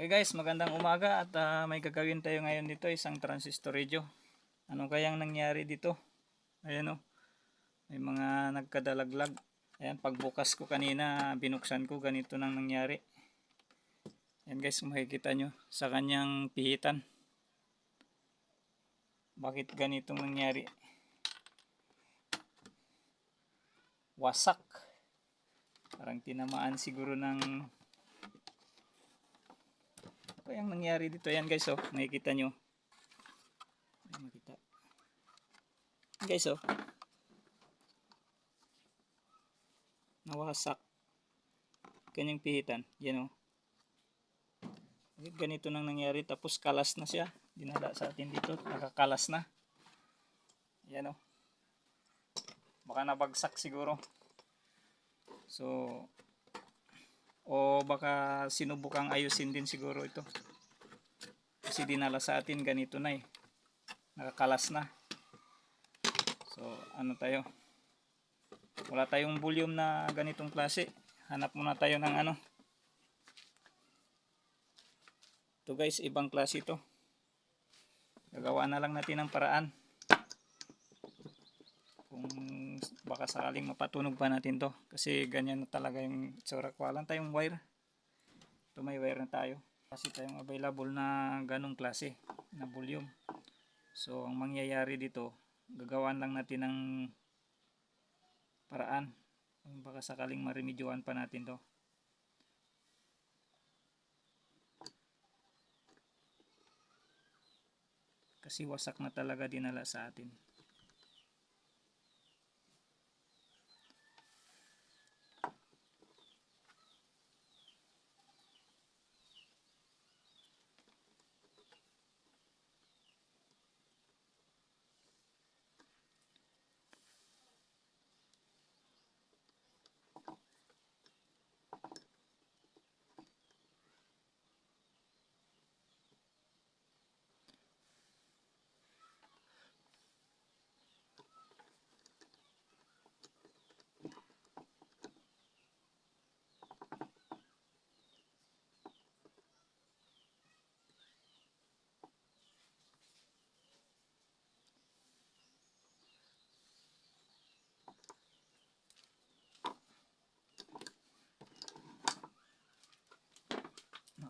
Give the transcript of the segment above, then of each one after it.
Okay guys, magandang umaga at ah, may gagawin tayo ngayon dito, isang transistor radio. Ano kayang nangyari dito? Ayan o, may mga nagkadalaglag. Ayan, pagbukas ko kanina, binuksan ko, ganito nang nangyari. Ayan guys, makikita nyo sa kanyang pihitan. Bakit ganitong nangyari? Wasak. Parang tinamaan siguro ng kayang nangyari dito? Ayan guys, oh. Nakikita nyo. Ay, makita. Ayan, Guys, oh. Nawasak. Kanyang pihitan. Yan, oh. Ganito nang nangyari? Tapos kalas na siya. Dinala sa atin dito. Nakakalas na. Yan, oh. Baka nabagsak siguro. So, o baka sinubukang ayusin din siguro ito. Kasi dinala sa atin ganito na eh. Nakakalas na. So, ano tayo? Wala tayong volume na ganitong klase. Hanap muna tayo ng ano. Ito guys, ibang klase ito. Gagawa na lang natin ng paraan. Kung baka sakaling mapatunog pa natin to. Kasi ganyan na talaga yung itsura ko. Walang tayong wire. Ito may wire na tayo. Kasi tayong available na ganong klase na volume. So ang mangyayari dito, gagawan lang natin ng paraan. Kung baka sakaling maremedyohan pa natin to. Kasi wasak na talaga dinala sa atin.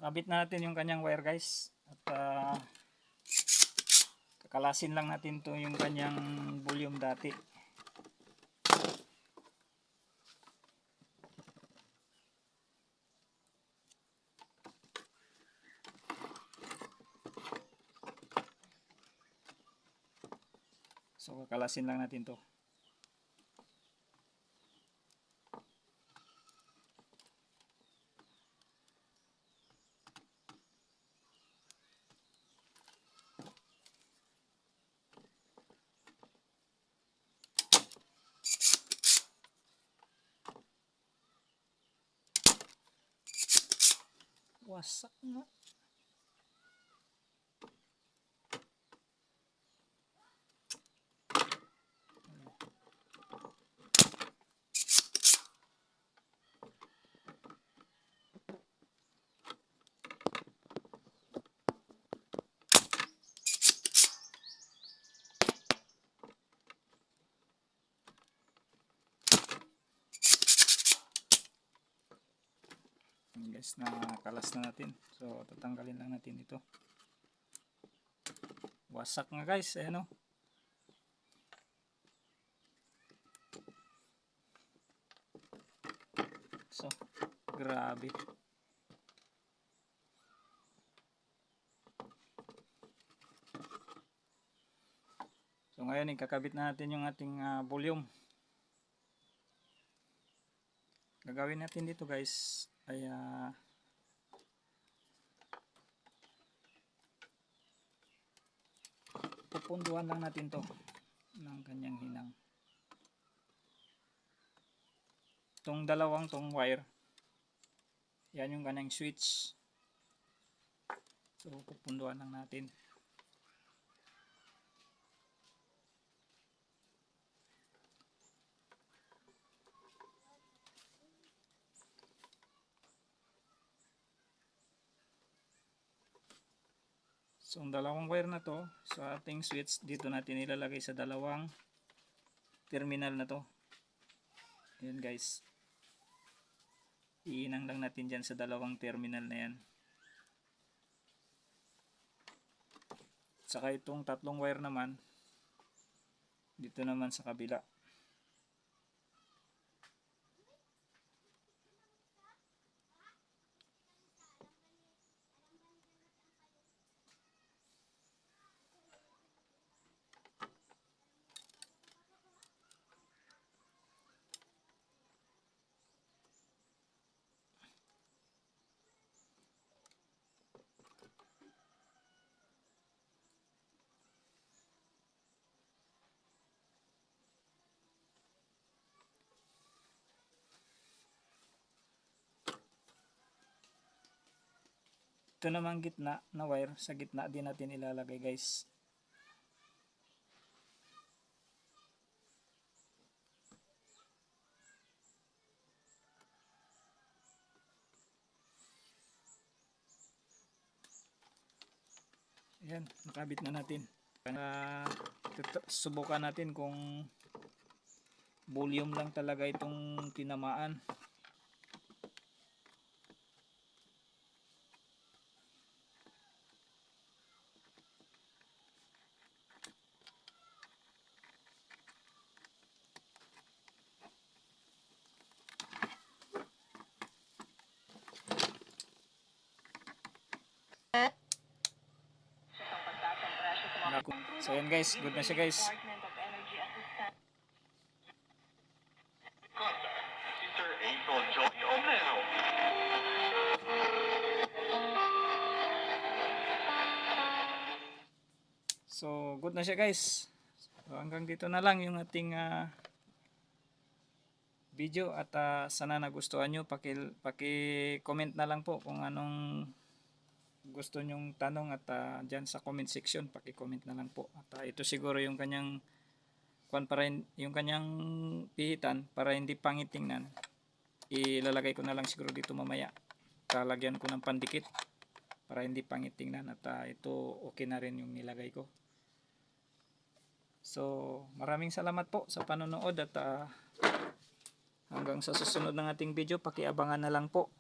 Nakabit na natin yung kanyang wire guys. At ah, kakalasin lang natin to yung kanyang volume dati. So kakalasin lang natin to wasak nga Ayan guys na kalas na natin. So tatanggalin lang natin ito. Wasak nga guys ayan o so grabe. So ngayon ikakabit na natin yung ating ah, volume gagawin natin dito guys. Ay ah, pupunduhan lang natin to ng kanyang hinang. Tong dalawang tong wire yan yung kanyang switch. So pupunduhan lang natin So, ang dalawang wire na to, sa ating switch, dito natin ilalagay sa dalawang terminal na to. Ayan guys. Iinang lang natin dyan sa dalawang terminal na yan. Saka itong tatlong wire naman, dito naman sa kabila. Ito naman gitna na wire, sa gitna din natin ilalagay guys. Ayan, nakabit na natin. Uh, subukan natin kung volume lang talaga itong tinamaan. So yan guys, good na siya guys. So good na siya guys. So, hanggang dito na lang yung ating ah, video at ah, sana nagustuhan nyo. Paki, paki-comment na lang po kung anong gusto nyong tanong at ah, dyan sa comment section paki-comment na lang po. At ah, ito siguro yung kanyang kwan para yung kanyang pihitan para hindi pangit tingnan. Ilalagay ko na lang siguro dito mamaya. Lalagyan ko ng pandikit para hindi pangit tingnan at ah, ito okay na rin yung nilagay ko. So, maraming salamat po sa panonood at ah, hanggang sa susunod ng ating video, pakiabangan na lang po.